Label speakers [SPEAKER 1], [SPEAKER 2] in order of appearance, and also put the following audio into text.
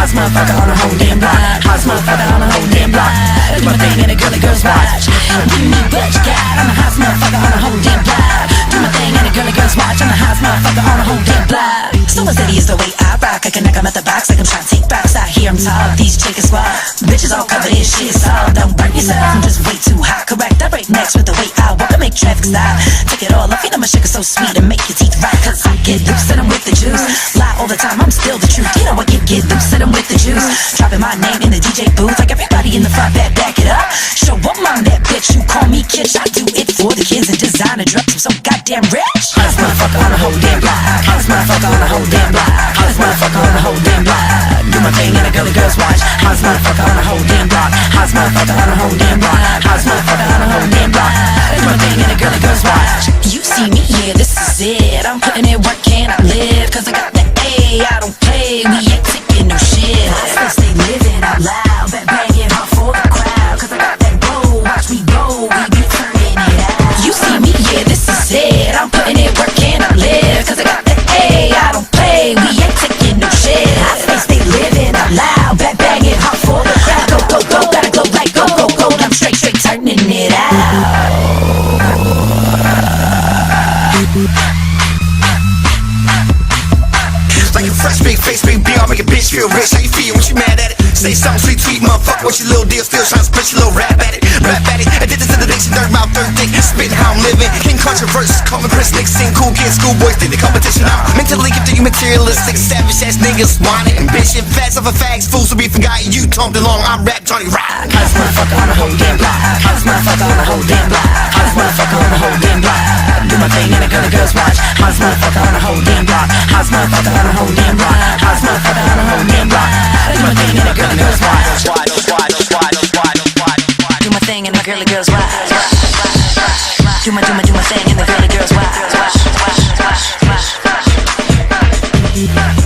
[SPEAKER 1] Hottest motherfucker on the whole damn block. Hottest motherfucker on the whole damn block. Do my thing and the girly girls watch. Give me what you got. I'm the hottest motherfucker on the whole damn block. Do my thing and the girly girls watch. I'm the hottest motherfucker on the whole damn block. So steady is the way I rock. I can knock 'em at the box like I'm trying to take backs. I hear 'em talk. These chickens swap. Bitches all covered in shit. So don't burn yourself. I'm just way too hot. Correct. I break next with the way I traffic stop. Take it all off. You know my sugar so sweet and make your teeth rock. Cause I get loose and I'm with the juice. Lie all the time. I'm still the truth. You know what you get loose and I'm with the juice. Dropping my name in the DJ booth like everybody in the front back. Back it up. Show up on that bitch. You call me Kitch. I do it for the kids and designer drugs. I'm so goddamn rich. Hottest motherfucker on the whole damn block. Hottest motherfucker on the whole damn block. Hottest motherfucker on the whole damn block. Do my thing and the girly girls watch. Hottest motherfucker on the whole damn block. Hottest motherfucker on the whole damn block. Hottest motherfucker on the whole damn block. Do my thing You see me, yeah, this is it. I'm putting in work and I live. Cause I got the A, I don't play. We ain't taking no shit. I still stay living out loud. Bet banging hard for the crowd. Cause I got that roll. Watch me go. We be turning it out. You see me, yeah, this is it. I'm putting in work
[SPEAKER 2] fresh big face, big beard, make a bitch feel rich. How you feel? What you mad at it? Say something sweet, sweet, motherfucker. What's your little deal? Still trying to spit your little rap at it, rap at it. Addicted to the diction, third mouth, third dick. Spit how I'm living. King controversies, call me Prince Nixon. Cool kids, schoolboys, think the competition out. Mentally gifted, you materialistic, savage ass niggas. Whining bitching, fast off of fags. Fools will be forgotten. You talked along, I'm rap Johnny Rock.
[SPEAKER 1] Hottest motherfucker on the whole damn block. Hottest motherfucker on the whole damn block. do my do my do my thing, and they feel the girls watch. watch, watch, watch, watch, watch.